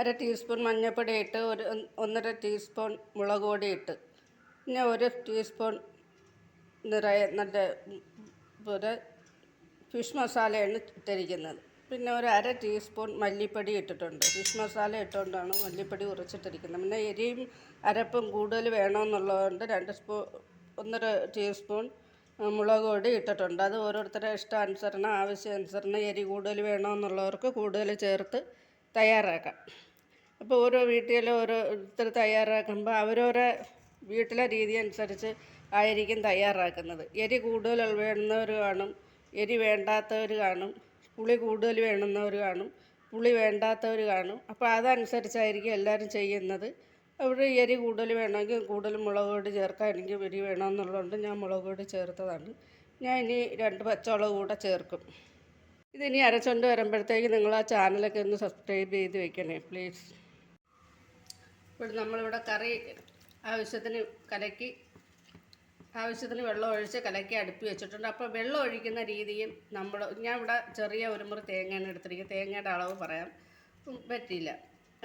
അര ടീസ്പൂൺ മഞ്ഞൾപ്പൊടി ഇട്ട് ഒരു ഒന്നര ടീസ്പൂൺ മുളക് പൊടി ഇട്ട്. പിന്നെ ഒരു ടീസ്പൂൺ നിറയെ നല്ല ഒരു ഫിഷ് മസാലയാണ് ഇട്ടിരിക്കുന്നത്. പിന്നെ ഒരു അര ടീസ്പൂൺ മല്ലിപ്പൊടി ഇട്ടിട്ടുണ്ട്. ഫിഷ് മസാല ഇട്ടുകൊണ്ടാണ് മല്ലിപ്പൊടി കുറച്ചിട്ടിരിക്കുന്നത് പിന്നെ എരിയും അരപ്പും കൂടുതൽ വേണമെന്നുള്ളതുകൊണ്ട് രണ്ട് സ്പൂ ഒന്നര ടീസ്പൂൺ മുളക് പൊടി ഇട്ടിട്ടുണ്ട്. അത് ഓരോരുത്തരുടെ ഇഷ്ടാനുസരണം ആവശ്യാനുസരണം എരി കൂടുതൽ വേണമെന്നുള്ളവർക്ക് കൂടുതൽ ചേർത്ത് തയ്യാറാക്കാം. അപ്പോൾ ഓരോ വീട്ടിലും ഓരോരുത്തർ തയ്യാറാക്കുമ്പോൾ അവരവരെ വീട്ടിലെ രീതി അനുസരിച്ച് ആയിരിക്കും തയ്യാറാക്കുന്നത്. എരി കൂടുതൽ വേണ്ടുന്നവർ കാണും എരി വേണ്ടാത്തവർ കാണും പുളി കൂടുതൽ വേണ്ടുന്നവർ കാണും പുളി വേണ്ടാത്തവർ കാണും. അപ്പോൾ അതനുസരിച്ചായിരിക്കും എല്ലാവരും ചെയ്യുന്നത്. അവിടെ എരി കൂടുതൽ വേണമെങ്കിൽ കൂടുതൽ മുളക് പൊടി ചേർക്കാം എനിക്ക് എരി വേണമെന്നുള്ളതുകൊണ്ട് ഞാൻ മുളക് പൊടി ചേർത്തതാണ്. ഞാൻ ഇനി രണ്ട് പച്ചമുളക് കൂടെ ചേർക്കും. ഇതിനി അരച്ചുകൊണ്ട് വരുമ്പോഴത്തേക്ക് നിങ്ങൾ ആ ചാനലൊക്കെ ഒന്ന് സബ്സ്ക്രൈബ് ചെയ്ത് വെക്കണേ പ്ലീസ്. ഇപ്പോൾ നമ്മളിവിടെ കറി ആവശ്യത്തിന് കലക്കി ആവശ്യത്തിന് വെള്ളം ഒഴിച്ച് കലക്കി അടുപ്പി വെച്ചിട്ടുണ്ട്. അപ്പോൾ വെള്ളം ഒഴിക്കുന്ന രീതിയും നമ്മൾ ഞാൻ ഇവിടെ ചെറിയ ഒരു മുറി തേങ്ങയാണ് എടുത്തിരിക്കുന്നത്. തേങ്ങയുടെ അളവ് പറയാൻ പറ്റിയില്ല.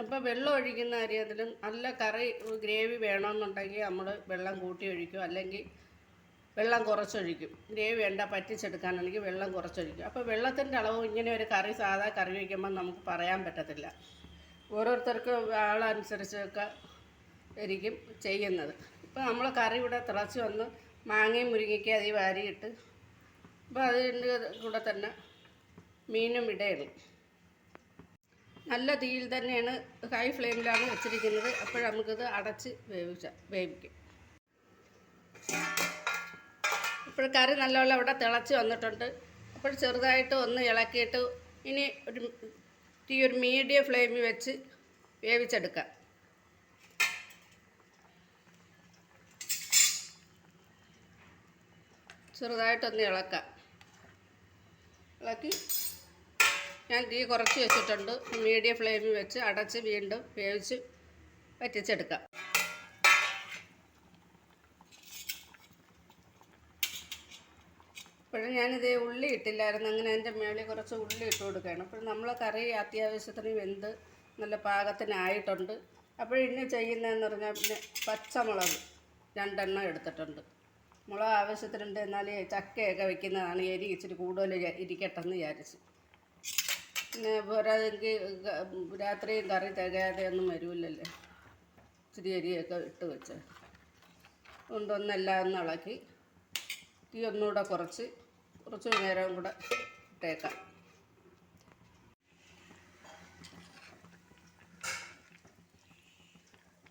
അപ്പോൾ വെള്ളം ഒഴിക്കുന്ന കാര്യത്തിലും നല്ല കറി ഗ്രേവി വേണമെന്നുണ്ടെങ്കിൽ നമ്മൾ വെള്ളം കൂട്ടി ഒഴിക്കും. അല്ലെങ്കിൽ വെള്ളം കുറച്ചൊഴിക്കും. ഗ്രേവി വേണ്ട പറ്റിച്ചെടുക്കാനാണെങ്കിൽ വെള്ളം കുറച്ചൊഴിക്കും. അപ്പോൾ വെള്ളത്തിന്റെ അളവ് ഇങ്ങനെ ഒരു കറി സാധാ കറി വയ്ക്കുമ്പോൾ നമുക്ക് പറയാൻ പറ്റത്തില്ല. ഓരോരുത്തർക്ക് ആളനുസരിച്ചൊക്കെ ആയിരിക്കും ചെയ്യുന്നത്. ഇപ്പോൾ നമ്മൾ കറി ഇവിടെ തിളച്ച് വന്ന് മാങ്ങയും മുരിങ്ങയ്ക്ക് അതി വാരിയിട്ട് അപ്പോൾ അതിന്റെ കൂടെ തന്നെ മീനും ഇടയാണ്. നല്ല തീയിൽ തന്നെയാണ് ഹൈ ഫ്ലെയിമിലാണ് വെച്ചിരിക്കുന്നത്. അപ്പോൾ നമുക്കിത് അടച്ച് വേവിച്ച വേവിക്കും. ഇപ്പോൾ കറി നല്ലപോലെ അവിടെ തിളച്ച് വന്നിട്ടുണ്ട്. അപ്പോൾ ചെറുതായിട്ട് ഒന്ന് ഇളക്കിയിട്ട് ഇനി ഒരു തീ ഒരു മീഡിയം ഫ്ലെയിമിൽ വെച്ച് വേവിച്ചെടുക്കാം. ചെറുതായിട്ടൊന്ന് ഇളക്കാം. ഇളക്കി ഞാൻ തീ കുറച്ച് വെച്ചിട്ടുണ്ട്. മീഡിയം ഫ്ലെയിമിൽ വെച്ച് അടച്ച് വീണ്ടും വേവിച്ച് വറ്റിച്ചെടുക്കാം. ഇപ്പോഴും ഞാനിത് ഉള്ളി ഇട്ടില്ലായിരുന്നു. അങ്ങനെ അതിന്റെ മേളിൽ കുറച്ച് ഉള്ളി ഇട്ട് കൊടുക്കുകയാണ്. അപ്പോൾ നമ്മൾ കറി അത്യാവശ്യത്തിന് വെന്ത് നല്ല പാകത്തിനായിട്ടുണ്ട്. അപ്പോൾ ഇനി ചെയ്യുന്നതെന്ന് പറഞ്ഞാൽ പിന്നെ പച്ചമുളക് രണ്ടെണ്ണം എടുത്തിട്ടുണ്ട്. മുളക് ആവശ്യത്തിനുണ്ട്. എന്നാൽ ചക്കയൊക്കെ വെക്കുന്നതാണ്. എരി ഇച്ചിരി കൂടുതൽ ഇരിക്കട്ടെ എന്ന് വിചാരിച്ച്. പിന്നെ പോരാതെങ്കിൽ രാത്രിയും കറി തികയാതെ ഒന്നും വരില്ലല്ലോ. ഇച്ചിരി അരിയൊക്കെ ഇട്ട് വെച്ച്. കൊണ്ടൊന്നെല്ലാം ഒന്ന് ഇളക്കി. തീ ഒന്നുകൂടെ കുറച്ച് കുറച്ച് നേരം കൂടെ ഇട്ടേക്കാം.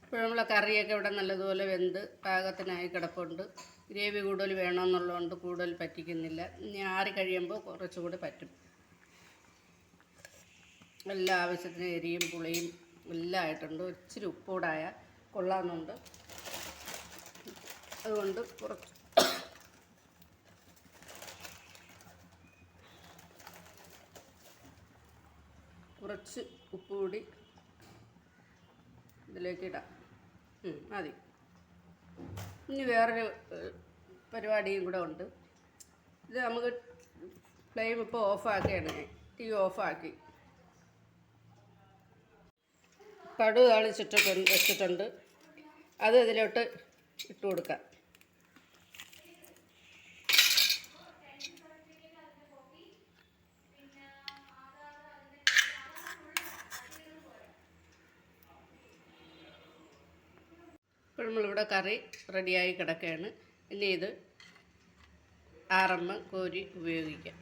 ഇപ്പോൾ നമ്മളെ കറിയൊക്കെ ഇവിടെ നല്ലതുപോലെ വെന്ത് പാകത്തിനായി കിടപ്പുണ്ട്. ഗ്രേവി കൂടുതൽ വേണമെന്നുള്ളതുകൊണ്ട് കൂടുതൽ പറ്റിക്കുന്നില്ല. ഇനി ആറി കഴിയുമ്പോൾ കുറച്ചുകൂടി പറ്റും. എല്ലാ ആവശ്യത്തിന് എരിയും പുളിയും എല്ലാം ആയിട്ടുണ്ട്. ഇച്ചിരി ഉപ്പൂടായ കൊള്ളാമെന്നുണ്ട്. അതുകൊണ്ട് കുറച്ച് കുറച്ച് ഉപ്പ് കൂടി ഇതിലേക്ക് ഇടാം മതി. ഇനി വേറൊരു പരിപാടിയും കൂടെ ഉണ്ട്. ഇത് നമുക്ക് ഫ്ലെയിം ഇപ്പോൾ ഓഫാക്കിയാണ് ഞാൻ. ടീ ഓഫാക്കി. കടുക് താളിച്ചിട്ടിട്ടുണ്ട് വെച്ചിട്ടുണ്ട്. അത് ഇതിലോട്ട് ഇട്ട് കൊടുക്കാം. നമ്മളിവിടെ കറി റെഡിയായി കിടക്കുകയാണ്. ഇനി ഇത് ആറമ്മ കോരി ഉപയോഗിക്കാം.